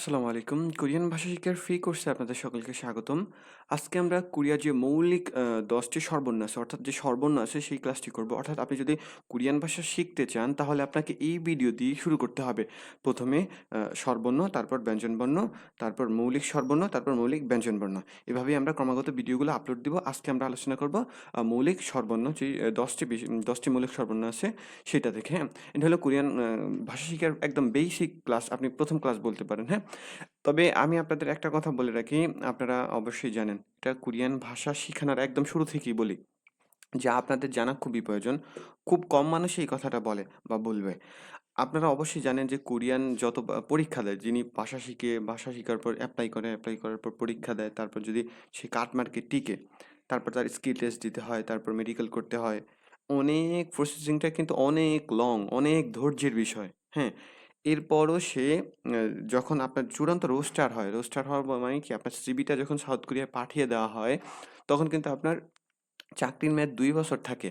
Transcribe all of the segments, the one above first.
আসসালামু আলাইকুম। কোরিয়ান ভাষা শিক্ষার ফ্রি কোর্সে আপনাদের সকলকে স্বাগতম। আজকে আমরা কোরিয়ার যে মৌলিক দশটি ১০ টি স্বরবর্ণ আছে অর্থাৎ যে স্বরবর্ণ আছে সেই ক্লাসটি করব। অর্থাৎ আপনি যদি কোরিয়ান ভাষা শিখতে চান তাহলে আপনাকে এই ভিডিও দিয়ে শুরু করতে হবে। ১ম এ আ স্বরবর্ণ, তারপর ব্যঞ্জনবর্ণ, তারপর মৌলিক স্বরবর্ণ, তারপর মৌলিক ব্যঞ্জনবর্ণ। এভাবেই আমরা ক্রমাগত ভিডিওগুলো আপলোড দিব। আজকে আমরা আলোচনা করব মৌলিক স্বরবর্ণ যে ১০ টি বিশ ১০ টি মৌলিক স্বরবর্ণ আছে সেটা থেকে, হ্যাঁ? এটা হলো কোরিয়ান ভাষা শিখার একদম বেসিক ক্লাস। আপনি প্রথম ক্লাস বলতে পারেন, হ্যাঁ? তবে আমি আপনাদের একটা কথা বলে রাখি, আপনারা অবশ্যই জানেন এটা কোরিয়ান ভাষা শিখানোর একদম শুরু থেকেই বলি। যা আপনাদের জানা খুবই প্রয়োজন। খুব কম মানুষই এই কথাটা বলে বা বলবে। আপনারা অবশ্যই জানেন যে কোরিয়ান যত পরীক্ষা দেয়, যিনি ভাষা শিখে, ভাষা শিখার পর এপ্লাই করে, এপ্লাই করার পর পরীক্ষা দেয়, তারপর যদি সে কাটমার্কে টিকে, তারপর তার স্কিল টেস্ট দিতে হয়, তারপর মেডিকেল করতে হয়। অনেক প্রসেসিংটা কিন্তু অনেক লং, অনেক ধৈর্যের বিষয়, হ্যাঁ? এরপরও সে যখন আপনার চূড়ান্ত রোস্টার হয়, রোস্টার হওয়ার মানে কি আপনার সিবিটা যখন সাউথ কোরিয়ায় পাঠিয়ে দেওয়া হয়, তখন কিন্তু আপনার চাকরির মেয়াদ দুই বছর থাকে।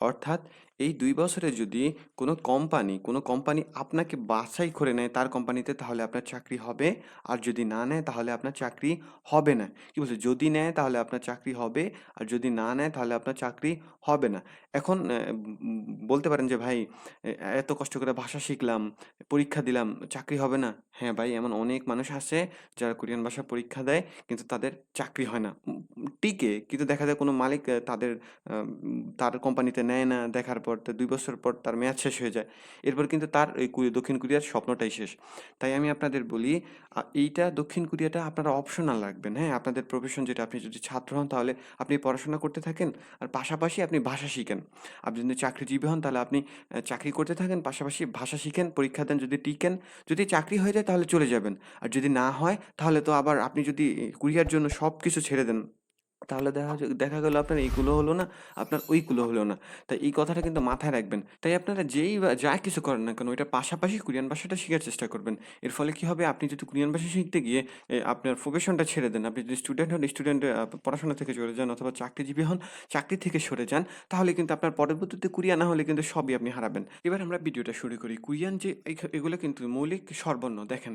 অর্থাৎ এই দুই বছরে যদি কোনো কোম্পানি, কোনো কোম্পানি আপনাকে বাছাই করে নেয় তার কোম্পানিতে তাহলে আপনার চাকরি হবে। আর যদি না নেয় তাহলে আপনার চাকরি হবে না। কি বলছে? যদি নেয় তাহলে আপনার চাকরি হবে, আর যদি না নেয় তাহলে আপনার চাকরি হবে না। এখন বলতে পারেন যে ভাই এত কষ্ট করে ভাষা শিখলাম, পরীক্ষা দিলাম, চাকরি হবে না। হ্যাঁ ভাই, এমন অনেক মানুষ আছে যারা কোরিয়ান ভাষা পরীক্ষা দেয় কিন্তু তাদের চাকরি হয় না। টিকে কিন্তু দেখা যায় কোনো মালিক তাদের তার কোম্পানিতে নেয় না। দেখার পর ২ বছর পর তার মেয়াদ শেষ হয়ে যায়। এরপর কিন্তু তার এই দক্ষিণ কোরিয়ার স্বপ্নটাই শেষ। তাই আমি আপনাদের বলি এইটা দক্ষিণ কোরিয়াটা আপনারা অপশনাল রাখবেন, হ্যাঁ? আপনাদের প্রফেশন যেটা আপনি যদি ছাত্র হন তাহলে আপনি পড়াশোনা করতে থাকেন আর পাশাপাশি আপনি ভাষা শিখেন। আপনি যদি চাকরিজীবী হন তাহলে আপনি চাকরি করতে থাকেন, পাশাপাশি ভাষা শিখেন, পরীক্ষা দেন, যদি টিকেন। যদি চাকরি হয়ে যায় তাহলে চলে যাবেন। আর যদি না হয় তাহলে তো আবার আপনি যদি কোরিয়ার জন্য সবকিছু ছেড়ে দেন, তাহলে দেখা দেখা গেল আপনার এইগুলো হলো না, আপনার ওইগুলো হলো না। তাই এই কথাটা কিন্তু মাথায় রাখবেন। তাই আপনারা যেই বা যা কিছু করেন না কেন ওইটা পাশাপাশি কোরিয়ান ভাষাটা শেখার চেষ্টা করবেন। এর ফলে কি হবে? আপনি যদি কোরিয়ান ভাষা শিখতে গিয়ে আপনার প্রফেশনটা ছেড়ে দেন, আপনি যদি স্টুডেন্ট হন, স্টুডেন্ট পড়াশোনা থেকে সরে যান অথবা চাকরিজীবী হন, চাকরি থেকে সরে যান, তাহলে কিন্তু আপনার পরবর্তীতে কোরিয়া না হলে কিন্তু সবই আপনি হারাবেন। এবার আমরা ভিডিওটা শুরু করি। কোরিয়ান যে এগুলো কিন্তু মৌলিক স্বরবর্ণ দেখেন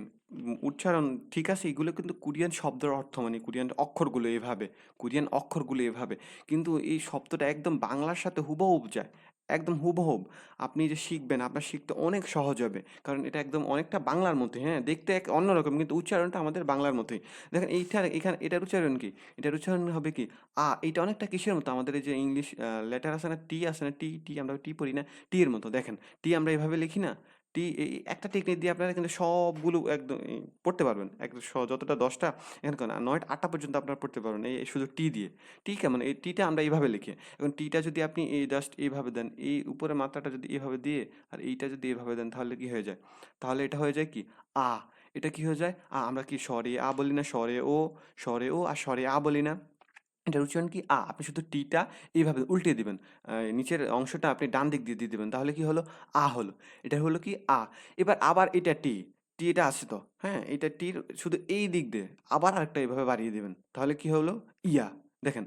উচ্চারণ ঠিক আছে, এগুলো কিন্তু কোরিয়ান শব্দের অর্থ মানে কোরিয়ান অক্ষরগুলো এভাবে, কোরিয়ান অক্ষরগুলো এভাবে। কিন্তু এই শব্দটা একদম বাংলার সাথে হুবহুব যায়। একদম হুবহুব। আপনি যে শিখবেন, আপনার শিখতে অনেক সহজ হবে। কারণ এটা একদম অনেকটা বাংলার মতোই, হ্যাঁ? দেখতে এক অন্যরকম কিন্তু উচ্চারণটা আমাদের বাংলার মতোই। দেখেন এইটার এখানে এটার উচ্চারণ কি? এটার উচ্চারণ হবে কি? আ। এইটা অনেকটা কিসের মতো? আমাদের এই যে ইংলিশ লেটার আছে না? টি আছে না? টি, টি আমরা টি পড়ি না? টি এর মতো দেখেন। টি আমরা এভাবে লিখি না? টি এই একটা টেকনিক দিয়ে আপনারা কিন্তু সবগুলো একদম পড়তে পারবেন। একদম যতটা ১০ টা এখানে করেন ৯ টা ৮ টা পর্যন্ত আপনারা পড়তে পারবেন। এই শুধু টি দিয়ে। টি কেমন? এই টিটা আমরা এইভাবে লিখি। এখন টিটা যদি আপনি এই জাস্ট এইভাবে দেন, এই উপরের মাত্রাটা যদি এভাবে দিয়ে আর এইটা যদি এভাবে দেন তাহলে কি হয়ে যায়? তাহলে এটা হয়ে যায় কি? আ। এটা কি হয়ে যায়? আ। আমরা কি স্বরে আ বলি না? স্বরে ও, স্বরে ও আর স্বরে আ বলি না? এটার উচ্চারণ কি? আ। আপনি শুধু টিটা এইভাবে উল্টে দিবেন। নিচের অংশটা আপনি ডান দিক দিয়ে দিয়ে দেবেন তাহলে কি হলো? আ হলো। এটা হলো কি? আ। এবার আবার এটা টি। টি এটা আছে তো, হ্যাঁ? এটা টির শুধু এই দিক দিয়ে আবার আরেকটা এইভাবে বাড়িয়ে দেবেন তাহলে কি হলো? ইয়া। দেখেন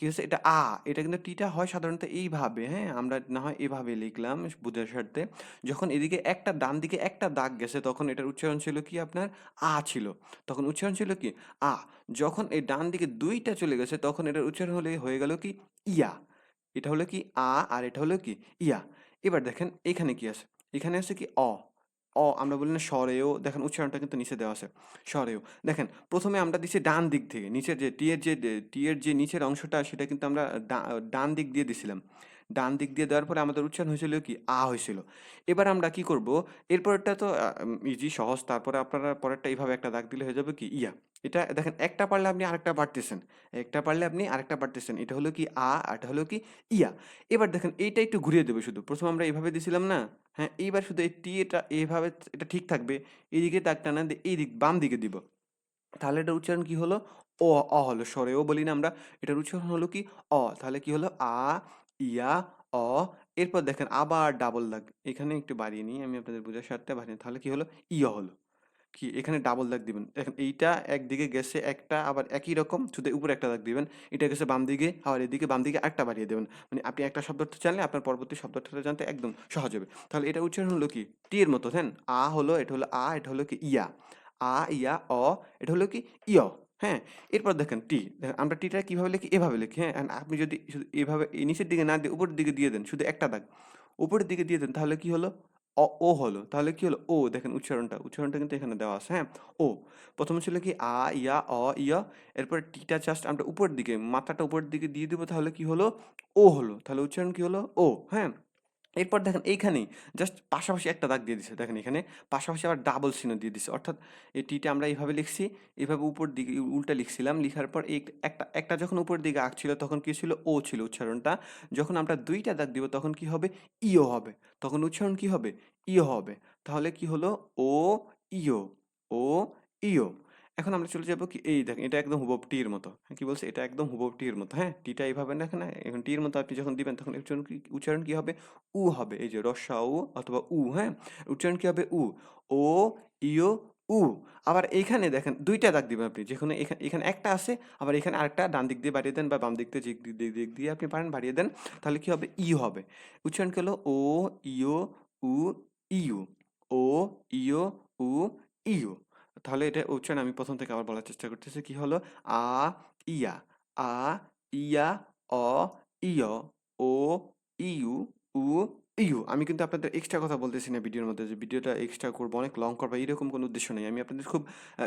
কি হচ্ছে? এটা আ। এটা কিন্তু টিটা হয় সাধারণত এইভাবে, হ্যাঁ? আমরা না হয় এভাবে লিখলাম বুঝার স্বার্থে। যখন এদিকে একটা ডান দিকে একটা দাগ গেছে তখন এটার উচ্চারণ ছিল কি আপনার? আ ছিল। তখন উচ্চারণ ছিল কি? আ। যখন এই ডান দিকে দুইটা চলে গেছে তখন এটার উচ্চারণ হলে হয়ে গেল কি? ইয়া। এটা হলো কি? আ আর এটা হলো কি? ইয়া। এবার দেখেন এখানে কি আছে? এখানে আছে কি? অ। অ, আমরা বলি না স্বরেও দেখেন উচ্চারণটা কিন্তু নিচে দেওয়া আছে। স্বরেও। দেখেন, প্রথমে আমরা দিচ্ছি ডান দিক থেকে। নিচের যে টি এর যে, টি এর যে নিচের অংশটা, সেটা কিন্তু আমরা ডান দিক দিয়ে দিছিলাম। ডান দিক দিয়ে দেওয়ার পরে আমাদের উচ্চারণ হয়েছিল কি? আ হয়েছিল। এবার আমরা কি করব? এরপরটা তো ইজি সহজ। তারপরে আপনারা পরেরটা এইভাবে একটা দাগ দিলে হয়ে যাবে কি? ইয়া। এটা দেখেন একটা পারলে আপনি আরেকটা পারতেছেন। একটা পারলে আপনি আরেকটা পারতেছেন। এটা হলো কি? আ এটা হলো কি? ইয়া। এবার দেখেন এইটা একটু ঘুরিয়ে দেব শুধু। প্রথম আমরা এভাবে দিছিলাম না? হ্যাঁ? এইবার শুধু এই টি এটা এভাবে এটা ঠিক থাকবে। এদিকে দাগ টানা দিয়ে এইদিক বাম দিকে দিব। তাহলে এটা উচ্চারণ কি হলো? অ অ হলো। স্বরে ও বলি না আমরা? এটার উচ্চারণ হলো কি? অ। তাহলে কি হলো? আ, ইয়া, অ। এরপর দেখেন আবার ডাবল দাগ। এখানে একটু বাড়িয়ে নিই আমি আপনাদের বোঝার স্বার্থে বাড়িয়ে তাহলে কি হলো? ইয় হলো। কি? এখানে ডাবল দাগ দিবেন। দেখেন এইটা একদিকে গেছে একটা আবার একই রকম শুধু উপরে একটা দাগ দিবেন। এটা গেছে বাম দিকে আবার এদিকে বাম দিকে আরেকটা বাড়িয়ে দেবেন। মানে আপনি একটা শব্দার্থ জানলে আপনার পরবর্তী শব্দার্থটা জানতে একদম সহজ হবে। তাহলে এটা উচ্চারণ হলো কি? টি এর মতো দেন। আ হলো, এটা হলো আ, এটা হলো কি? ইয়া। আ ইয়া অ এটা হলো কি ইয় হ্যাঁ এরপর দেখেন টি দেখেন আমরা টিটা কীভাবে লিখি এভাবে লিখি হ্যাঁ আপনি যদি শুধু এভাবে নিচের দিকে না দিয়ে উপরের দিকে দিয়ে দেন শুধু একটা দাগ উপরের দিকে দিয়ে দেন তাহলে কি হলো অ, ও হলো। তাহলে কি হলো? ও, দেখেন উচ্চারণটা উচ্চারণটা কিন্তু এখানে দেওয়া আছে হ্যাঁ? ও, প্রথমে ছিল কি আ, ইয়া, অ, ইয়া, এরপর টিটা জাস্ট আমরা উপর দিকে, মাথাটা উপর দিকে দিয়ে দিব, তাহলে কি হলো? ও হলো। তাহলে উচ্চারণ কি হলো? ও হ্যাঁ? এরপর দেখেন এইখানেই জাস্ট পাশাপাশি একটা দাগ দিয়ে দিছে। দেখেন এখানে পাশাপাশি আবার ডাবল চিহ্ন দিয়ে দিছে। অর্থাৎ এই টিটা আমরা এইভাবে লিখছি, এইভাবে উপর দিকে উল্টা লিখছিলাম। লিখার পর এই একটা একটা যখন উপর দিকে আঁকছিল তখন কি ছিল? ও ছিল উচ্চারণটা। যখন আমরা দুইটা দাগ দিব, তখন কি হবে? ইও হবে। তখন উচ্চারণ কি হবে? ইও হবে। তাহলে কি হলো? ও। ইও ও। ইও এখন আমরা চলে যাব কি এই দেখেন এটা একদম হুবব টির মতো। হ্যাঁ, কি বলছে? এটা একদম হুবব টির মতো। হ্যাঁ টিটা এইভাবে দেখেন না এখন টির মতো আপনি যখন দিবেন তখন উচ্চারণ কি উচ্চারণ কি হবে? উ হবে। এই যে রসা উ অথবা উ হ্যাঁ উচ্চারণ কি হবে? উ। ও ইও উ। আবার এইখানে দেখেন দুইটা দাগ দিবেন আপনি। যেখানে এখানে এখানে একটা আছে আবার এখানে আরেকটা ডান দিক দিয়ে বাড়িয়ে দেন বা বাম দিক দিয়ে দিক দিক দিয়ে আপনি পারেন বাড়িয়ে দেন তাহলে কি হবে? ই হবে। উচ্চারণ কি হলো? ও ইও উ ইউ। ও ইও উ ইউ। তাহলে এটা উচ্চারণ আমি প্রথম থেকে আবার বলার চেষ্টা করতেছি। কি হলো? আ, ইয়া। আ, ইয়া, অ, ইয়। ও, ইউ, উ, ইউ। আমি কিন্তু আপনাদের এক্সট্রা কথা বলতেছি না ভিডিওর মধ্যে যে ভিডিওটা এক্সট্রা করব, অনেক লং করব, এরকম কোনো উদ্দেশ্য নেই। আমি আপনাদের খুব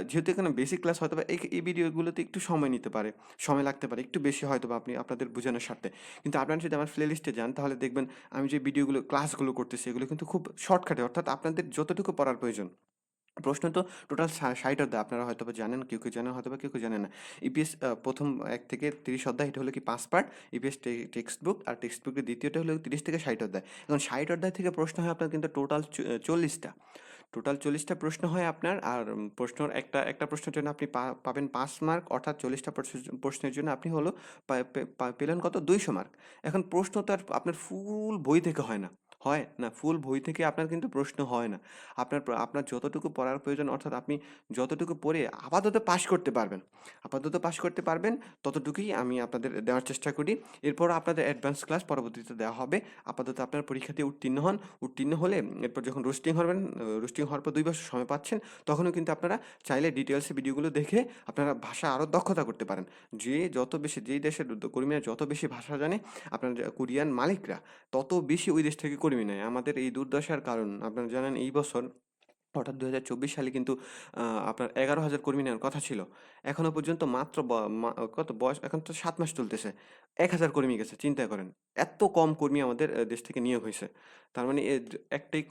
যেহেতু এখানে বেসিক ক্লাস হয়তো বা এই ভিডিওগুলোতে একটু সময় নিতে পারে, সময় লাগতে পারে, একটু বেশি হয়তো বা আপনি আপনাদের বোঝানোর স্বার্থে। কিন্তু আপনারা যদি আমার প্লে লিস্টে যান, তাহলে দেখবেন আমি যে ভিডিওগুলো ক্লাসগুলো করতেছি, এগুলো কিন্তু খুব শর্টকাটে অর্থাৎ আপনাদের যতটুকু পড়ার প্রয়োজন। প্রশ্ন তো টোটাল ষাট অধ্যায় আপনারা হয়তো বা জানেন, কেউ কেউ জানেন হয়তো বা কেউ কেউ জানেন না। ইপিএস প্রথম এক থেকে তিরিশ অধ্যায়, এটা হলো কি পাঁচ পার্ট। ইপিএস টেক্সট বুক আর টেক্সট বুকের দ্বিতীয়টা হলো তিরিশ থেকে ষাট অধ্যায়। এখন ষাট অধ্যায় থেকে প্রশ্ন হয় আপনার কিন্তু টোটাল চল্লিশটা। টোটাল চল্লিশটা প্রশ্ন হয় আপনার, আর প্রশ্নর একটা একটা প্রশ্নের জন্য আপনি পাবেন পাঁচ মার্ক, অর্থাৎ চল্লিশটা প্রশ্নের জন্য আপনি হলো পেলেন কত? দুইশো মার্ক। এখন প্রশ্ন তো আর আপনার ফুল বই থেকে হয় না। হয় না, ফুল বই থেকে আপনার কিন্তু প্রশ্ন হয় না। আপনার আপনার যতটুকু পড়ার প্রয়োজন, অর্থাৎ আপনি যতটুকু পড়ে আপাতত পাশ করতে পারবেন। আপাতত পাশ করতে পারবেন, ততটুকুই আমি আপনাদের দেওয়ার চেষ্টা করি। এরপর আপনাদের অ্যাডভান্স ক্লাস পরবর্তীতে দেওয়া হবে। আপাতত আপনার পরীক্ষাতে উত্তীর্ণ হন। উত্তীর্ণ হলে এরপর যখন রোস্টিং হবেন রোস্টিং হওয়ার পর দুই বছর সময় পাচ্ছেন, তখনও কিন্তু আপনারা চাইলে ডিটেলসে ভিডিওগুলো দেখে আপনারা ভাষা আরও দক্ষতা করতে পারেন। যে যত বেশি, যেই দেশের কর্মীরা যত বেশি ভাষা জানে, আপনার কোরিয়ান মালিকরা, তত বেশি ওই দেশ থেকে কর্মী নেয় আমাদের এই দুর্দশার কারণ, আপনারা জানেন এই বছর অর্থাৎ দু হাজার চব্বিশ সালে কিন্তু আপনার এগারো হাজার কর্মী নেওয়ার কথা ছিল। এখনও পর্যন্ত মাত্র কত বয়স, এখন তো সাত মাস চলতেছে। এক হাজার কর্মী গেছে, চিন্তা করেন। এত কম কর্মী আমাদের দেশ থেকে নিয়োগ হয়েছে। তার মানে একটাই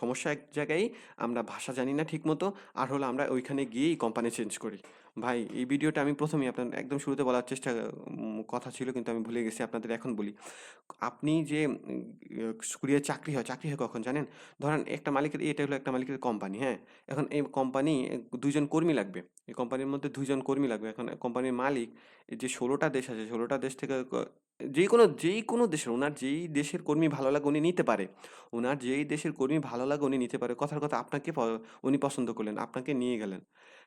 সমস্যা এক জায়গায়, আমরা ভাষা জানি না ঠিক মতো আর হলো আমরা ওইখানে গিয়েই কোম্পানি চেঞ্জ করি। ভাই, এই ভিডিওটা আমি প্রথমেই আপনার একদম শুরুতে বলার চেষ্টা কথা ছিল কিন্তু আমি ভুলে গেছি আপনাদের এখন বলি। আপনি যে কুরিয়ার চাকরি হয় চাকরি হয় কখন জানেন? ধরেন একটা মালিকের, এটা হলো একটা মালিকের কোম্পানি হ্যাঁ? এখন এই কোম্পানি দুইজন কর্মী লাগবে। এই কোম্পানির মধ্যে দুইজন কর্মী লাগবে। এখন কোম্পানির মালিক যে ষোলোটা দেশ আছে, ষোলোটা দেশ থেকে যে কোনো যেই কোনো দেশের, ওনার যেই দেশের কর্মী ভালো লাগে উনি নিতে পারে। ওনার যেই দেশের কর্মী ভালো লাগে উনি নিতে পারে। কথার কথা আপনাকে উনি পছন্দ করলেন, আপনাকে নিয়ে গেলেন।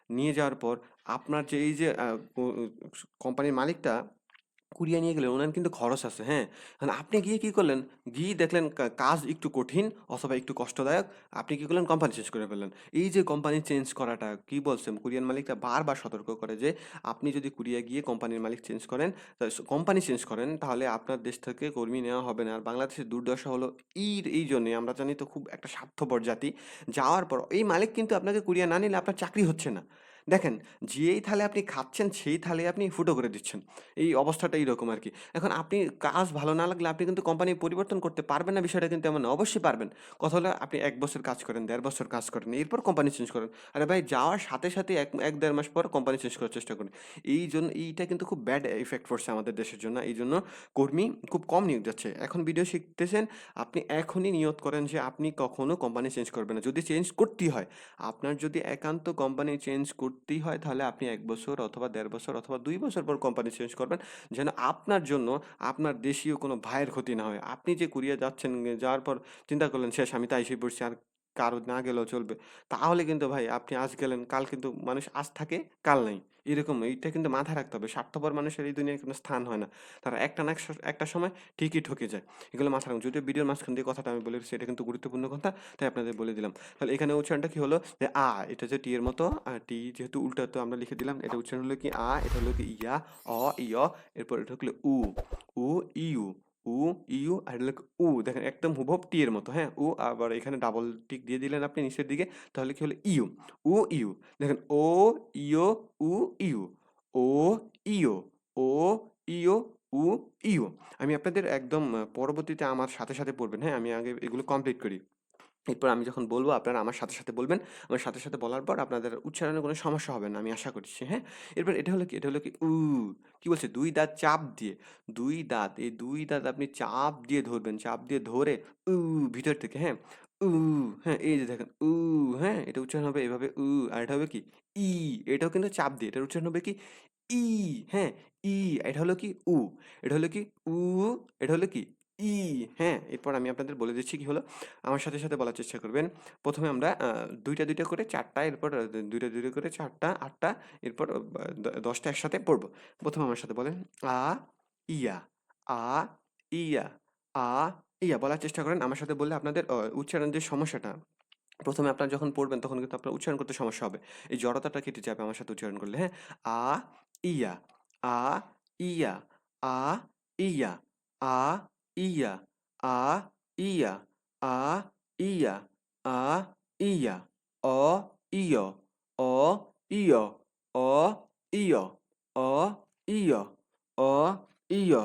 নিয়ে যাওয়ার পর আপনার যে এই যে কোম্পানির মালিকটা কুরিয়া নিয়ে গেলেন ওনার কিন্তু খরচ আছে হ্যাঁ? এখন আপনি গিয়ে কি করলেন? গিয়ে দেখলেন কাজ একটু কঠিন অথবা একটু কষ্টদায়ক, আপনি কি করলেন? কোম্পানি চেঞ্জ করে ফেললেন। এই যে কোম্পানি চেঞ্জ করাটা, কি বলছেন? কোরিয়ান মালিকটা বারবার সতর্ক করে যে, আপনি যদি কুরিয়া গিয়ে কোম্পানির মালিক চেঞ্জ করেন কোম্পানি চেঞ্জ করেন, তাহলে আপনার দেশ থেকে কর্মী নেওয়া হবে না। আর বাংলাদেশের দুর্দশা হলো এই এই জন্যে। আমরা জানি তো খুব একটা স্বার্থপর জাতি। যাওয়ার পর, এই মালিক কিন্তু আপনাকে কুরিয়া না নিলে আপনার চাকরি হচ্ছে না। দেখেন, যেই থালে আপনি খাচ্ছেন, সেই থালে আপনি ফুটো করে দিচ্ছেন। এই অবস্থাটা এইরকম আর কি এখন আপনি কাজ ভালো না লাগলে আপনি কিন্তু কোম্পানি পরিবর্তন করতে পারবেন না, বিষয়টা কিন্তু এমন অবশ্যই পারবেন। কথা হলো আপনি এক বছর কাজ করেন, দেড় বছর কাজ করেন, এরপর কোম্পানি চেঞ্জ করেন। আরে ভাই, যাওয়ার সাথে সাথে এক এক দেড় মাস পর কোম্পানি চেঞ্জ করার চেষ্টা করেন। এই জন্য এইটা কিন্তু খুব ব্যাড এফেক্ট পড়ছে আমাদের দেশের জন্য। এই জন্য কর্মী খুব কম নিয়োগ যাচ্ছে। এখন ভিডিও শিখতেছেন, আপনি এখনই নিয়ত করেন যে আপনি কখনো কোম্পানি চেঞ্জ করবেন না। যদি চেঞ্জ করতেই হয়, আপনার যদি একান্ত কোম্পানি চেঞ্জ করতেই হয় তাহলে আপনি এক বছর অথবা দেড় বছর অথবা দুই বছর পর কোম্পানি চেঞ্জ করবেন, যেন আপনার জন্য আপনার দেশীয় কোনো ভাইয়ের ক্ষতি না হয়। আপনি যে কুরিয়া যাচ্ছেন, যাওয়ার পর চিন্তা করলেন, শেষ, আমি তাই এসে পড়ছি, আর কারও না গেলেও চলবে। তাহলে কিন্তু ভাই আপনি আজ গেলেন, কাল কিন্তু মানুষ আজ থাকে, কাল নাই। এরকম এইটা কিন্তু মাথায় রাখতে হবে। স্বার্থপর মানুষের এই দুনিয়ায় কোনো স্থান হয় না। তারা একটা না একটা সময় ঠিকই ঠকে যায়। এগুলো মাথায় রাখুন। যদিও ভিডিওর মাঝখান দিয়ে কথাটা আমি বলে দিচ্ছি, এটা কিন্তু গুরুত্বপূর্ণ কথা, তাই আপনাদের বলে দিলাম। তাহলে এখানে উচ্চারণটা কি হলো? যে আ, এটা যে টি এর মতো, আ টি যেহেতু উল্টা তো আমরা লিখে দিলাম। এটা উচ্চারণ হলো কি আ, এটা হলো কি ইয়া, অ, ইয়, এরপর এটা হলো উ, উ, ইউ, উ, ইউ, আর লেখ উ। দেখেন একদম হুবহব টি এর মতো, হ্যাঁ? উ আবার এখানে ডাবল টিক দিয়ে দিলেন আপনি নিচের দিকে, তাহলে কি হলো ইউ, উ, ইউ। দেখেন ও, ইও উ, ইউ, ও, ইও ও, ইও উ, ইউ। আমি আপনাদের একদম পরবর্তীতে আমার সাথে, সাথে পড়বেন, হ্যাঁ? আমি আগে এগুলো কমপ্লিট করি। এরপর আমি যখন বলব আপনারা আমার সাথে, সাথে বলবেন। আমার সাথে, সাথে বলার পর আপনাদের উচ্চারণে কোনো সমস্যা হবে না, আমি আশা করছি, হ্যাঁ? এরপর এটা হলো কি? এটা হলো কি উ। কি বলছে? দুই দাঁত চাপ দিয়ে, দুই দাঁত, এই দুই দাঁত আপনি চাপ দিয়ে ধরবেন। চাপ দিয়ে ধরে উ ভিতর থেকে, হ্যাঁ? উ, হ্যাঁ? এই যে দেখেন উ, হ্যাঁ? এটা উচ্চারণ হবে এভাবে উ। আর এটা হবে কি? ই। এটাও কিন্তু চাপ দিয়ে। এটার উচ্চারণ হবে কি? ই, হ্যাঁ? ই। এটা হলো কি? উ। এটা হলো কি? উ। এটা হলো কি? ই, হ্যাঁ? এরপর আমি আপনাদের বলে দিচ্ছি কি হলো? আমার সাথে, সাথে বলার চেষ্টা করবেন। প্রথমে আমরা দুইটা ২ টা, ২ টা করে ৪ টা, এরপর দুইটা ২ টা, ২ টা করে চারটা আটটা এরপর বা দ ১০ টা একসাথে পড়ব। প্রথমে আমার সাথে বলেন আ, ইয়া, আ, ইয়া, আ, ইয়া। বলার চেষ্টা করেন। আমার সাথে বললে আপনাদের উচ্চারণ যে সমস্যাটা, প্রথমে আপনার যখন পড়বেন তখন কিন্তু আপনার উচ্চারণ করতে সমস্যা হবে। এই জড়তাটা কেটে যাবে আমার সাথে উচ্চারণ করলে, হ্যাঁ? আ, ইয়া, আ, ইয়া, আ, ইয়া, আ, ইয়া, আ, ইয়া, আ, ইয়া, আ, ইয়া, অ, ইয়, অ, ইয়, অ, ইয়, অ, ইয়, অ, ইয়,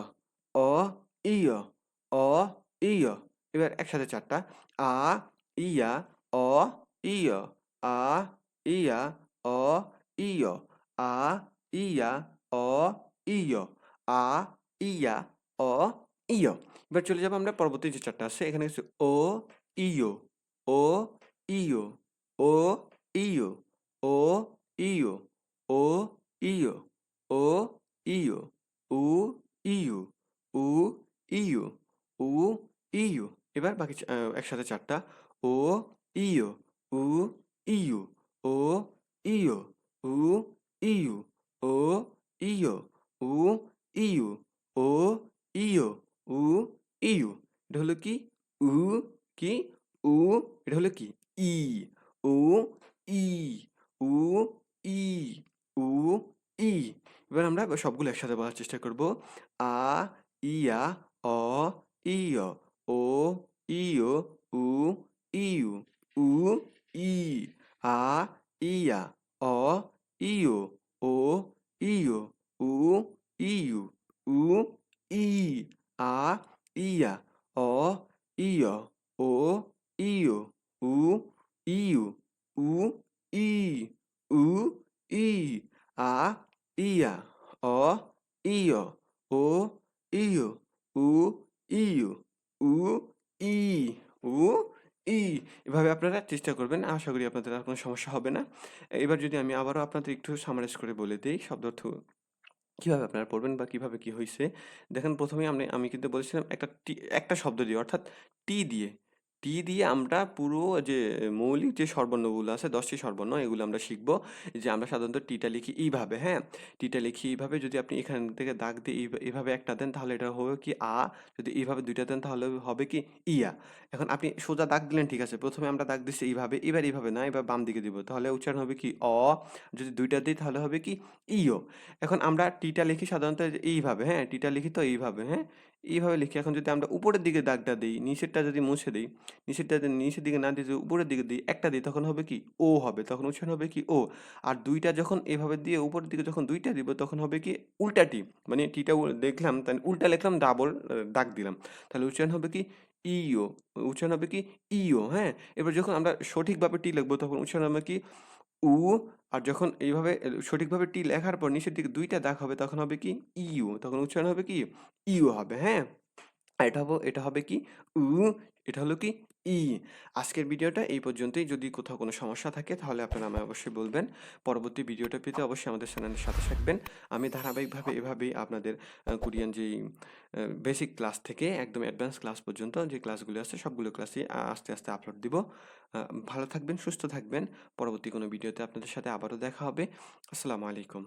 অ, ইয়, অ, ইয়। এবার একসাথে ৪ টা। আ, ইয়া, অ, ইয়, আ, ইয়া, অ, ইয়, আ, ইয়া, অ, ইয়, আ, ইয়া, অ, ইয়। এবার চলে যাব আমরা পরবর্তী যে ৪ টা আছে। এখানে হচ্ছে ও, ইয়, ও, ইয়, ও, ইয়, ও, ইয়, ও, ইয়, ও, ইয়, উ, ইয়, উ, ইয়, উ, ইয়। এবার বাকি একসাথে ৪ টা। ও, ইয়, উ, ইয়, ও, ইয়, উ, ইয়, ও, ইয়, উ, ইয়, ও, ইয়, উ, ইউ এটা হলো কি? উ, কি? উ। এটা হলো কি? ই, উ, ই, উ, ই, উ, ই। এবার আমরা সবগুলো একসাথে বলার চেষ্টা করব। আ, ইয়া, অ, ইয়, ও, ইয়, উ, ইউ উ, ই। আ, ইয়া, অ, ইয়, ও, ইয়, উ, ইয়, উ, ই। আ, ইয়া, অ, ইয়, ও, ইয়, উ, ইয়, উ, ই, উ, ই। আ, ইয়া, অ, ইয়, ও, ইয়, উ, ইয়, উ, ই, উ, ই। এভাবে আপনারা চেষ্টা করবেন। আশা করি আপনাদের আর কোনো সমস্যা হবে না। এবার যদি আমি আবারও আপনাদের একটু সামারাইজ করে বলে দেই শব্দ অর্থ কীভাবে আপনারা পড়বেন বা কীভাবে কী হয়েছে দেখেন প্রথমে আমি আমি কিন্তু বলেছিলাম একটা টি, একটা শব্দ দিয়ে, অর্থাৎ টি দিয়ে। টি দিয়ে আমরা পুরো যে মৌলিক যে স্বরবর্ণগুলো আছে ১০ টি স্বরবর্ণ এগুলো আমরা শিখব। যে আমরা সাধারণত টিটা লিখি এইভাবে, হ্যাঁ? টিটা লিখি এইভাবে যদি আপনি এখান থেকে দাগ দিয়ে এই এভাবে একটা দেন তাহলে এটা হবে কি আ। যদি এইভাবে দুইটা দেন তাহলে হবে কি ইয়া। এখন আপনি সোজা দাগ দিলেন ঠিক আছে। প্রথমে আমরা দাগ দিচ্ছি এইভাবে, এবার এইভাবে না এবার বাম দিকে দিব। তাহলে উচ্চারণ হবে কি অ। যদি দুইটা দিই তাহলে হবে কি ইয়। এখন আমরা টিটা লিখি সাধারণত এইভাবে, হ্যাঁ? টিটা লিখি তো এইভাবে, হ্যাঁ? এইভাবে লিখি। এখন যদি আমরা উপরের দিকে দাগটা দিই নিচেরটা যদি মুছে দিই নিচেরটা যদি নিচের দিকে না দিয়ে যদি উপরের দিকে দিই, একটা দিই তখন হবে কি ও হবে। তখন উচ্চারণ হবে কি ও। আর দুইটা যখন এভাবে দিয়ে উপরের দিকে যখন ২ টা দিব তখন হবে কি উল্টা টি। মানে টিটা দেখলাম তাই উল্টা লিখলাম ডাবল দাগ দিলাম। তাহলে উচ্চারণ হবে কি ইও উচ্চারণ হবে কি ইয়, হ্যাঁ? এবার যখন আমরা সঠিকভাবে টি লিখব তখন উচ্চারণ হবে কি উ। আর যখন এইভাবে সঠিকভাবে টি লেখার পর নিচের দিকে ২ টা দাগ হবে তখন হবে কি ইউ। তখন উচ্চারণ হবে কি ইউ হবে, হ্যাঁ? এটা হব এটা হবে কি উ। এটা হলো কি ই। আজকের ভিডিওটা এই পর্যন্তই। যদি কোথাও কোনো সমস্যা থাকে তাহলে আপনারা আমায় অবশ্যই বলবেন। পরবর্তী ভিডিওটা পেতে অবশ্যই আমাদের চ্যানেলের সাথে থাকবেন। আমি ধারাবাহিকভাবে এভাবেই আপনাদের কোরিয়ান যেই বেসিক ক্লাস থেকে একদম অ্যাডভান্স ক্লাস পর্যন্ত যে ক্লাসগুলো আছে সবগুলো ক্লাসই আস্তে, আস্তে আপলোড দিব। ভালো থাকবেন, সুস্থ থাকবেন। পরবর্তী কোনো ভিডিওতে আপনাদের সাথে আবারও দেখা হবে। আসসালামু আলাইকুম।